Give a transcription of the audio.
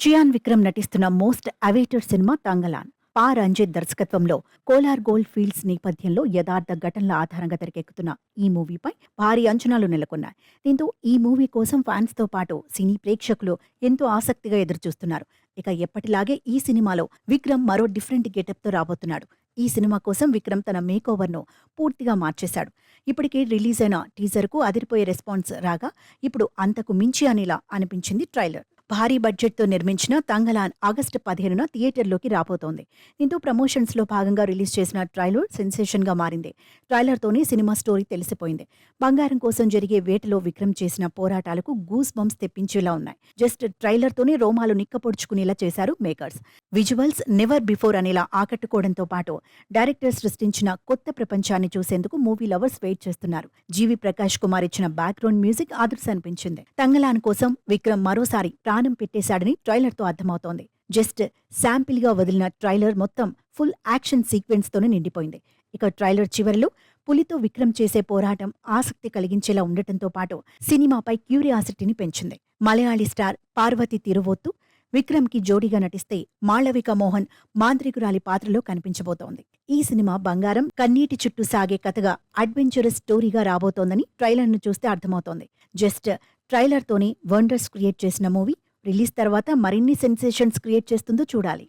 చియాన్ విక్రమ్ నటిస్తున్న most awaited cinema Thangalaan. పా రంజిత్ దర్శకత్వంలో కోలార్ గోల్డ్ ఫీల్డ్స్ నేపథ్యంలో యథార్థ ఘటనల ఆధారంగా తెరకెక్కుతున్న ఈ మూవీపై భారీ అంచనాలు నెలకొన్నాయి. దీంతో ఈ మూవీ కోసం ఫ్యాన్స్తో పాటు సినీ ప్రేక్షకులు ఎంతో ఆసక్తిగా ఎదురుచూస్తున్నారు. ఇక ఎప్పటిలాగే ఈ సినిమాలో విక్రమ్ మరో డిఫరెంట్ గెటప్తో రాబోతున్నాడు. ఈ సినిమా కోసం విక్రమ్ తన మేకోవర్ను పూర్తిగా మార్చేశాడు. ఇప్పటికే రిలీజ్ అయిన టీజర్కు అదిరిపోయే రెస్పాన్స్ రాగా ఇప్పుడు అంతకు మించి అనిలా అనిపించింది ట్రైలర్. భారీ బడ్జెట్తో నిర్మించిన తంగలాన్ ఆగస్టు పదిహేనున థియేటర్లోకి రాబోతోంది. దీంతో ప్రమోషన్స్లో భాగంగా రిలీజ్ చేసిన ట్రైలర్ సెన్సేషన్గా మారింది. ట్రైలర్తోనే సినిమా స్టోరీ తెలిసిపోయింది. బంగారం కోసం జరిగే వేటలో విక్రమ్ చేసిన పోరాటాలకు గూస్ బంప్స్ తెప్పించేలా ఉన్నాయి. జస్ట్ ట్రైలర్తోనే రోమాలు నిక్కపొడుచుకునేలా చేశారు మేకర్స్. విజువల్స్ నెవర్ బిఫోర్ అనేలా ఆకట్టుకోవడంతో పాటు డైరెక్టర్ సృష్టించిన కొత్త ప్రపంచాన్ని చూసేందుకు మూవీ లవర్స్ వెయిట్ చేస్తున్నారు. జీవి ప్రకాష్ కుమార్ ఇచ్చిన బ్యాక్గ్రౌండ్ మ్యూజిక్ ఆదర్శ అనిపించింది. తంగలాన్ కోసం విక్రమ్ మరోసారి ప్రాణం పెట్టేశాడని ట్రైలర్తో అర్థమవుతోంది. జస్ట్ శాంపిల్గా వదిలిన ట్రైలర్ మొత్తం ఫుల్ యాక్షన్ సీక్వెన్స్ తోనే నిండిపోయింది. ఇక ట్రైలర్ చివరిలో పులితో విక్రమ్ చేసే పోరాటం ఆసక్తి కలిగించేలా ఉండటంతో పాటు సినిమాపై క్యూరియాసిటీని పెంచింది. మలయాళీ స్టార్ పార్వతి తిరువొత్తు విక్రమ్కి జోడీగా నటిస్తే మాళవిక మోహన్ మాంత్రికురాలి పాత్రలో కనిపించబోతోంది. ఈ సినిమా బంగారం కన్నీటి చుట్టూ సాగే కథగా అడ్వెంచరస్ స్టోరీగా రాబోతోందని ట్రైలర్ను చూస్తే అర్థమవుతోంది. జస్ట్ ట్రైలర్ తోనే వండర్స్ క్రియేట్ చేసిన మూవీ రిలీజ్ తర్వాత మరిన్ని సెన్సేషన్స్ క్రియేట్ చేస్తుందో చూడాలి.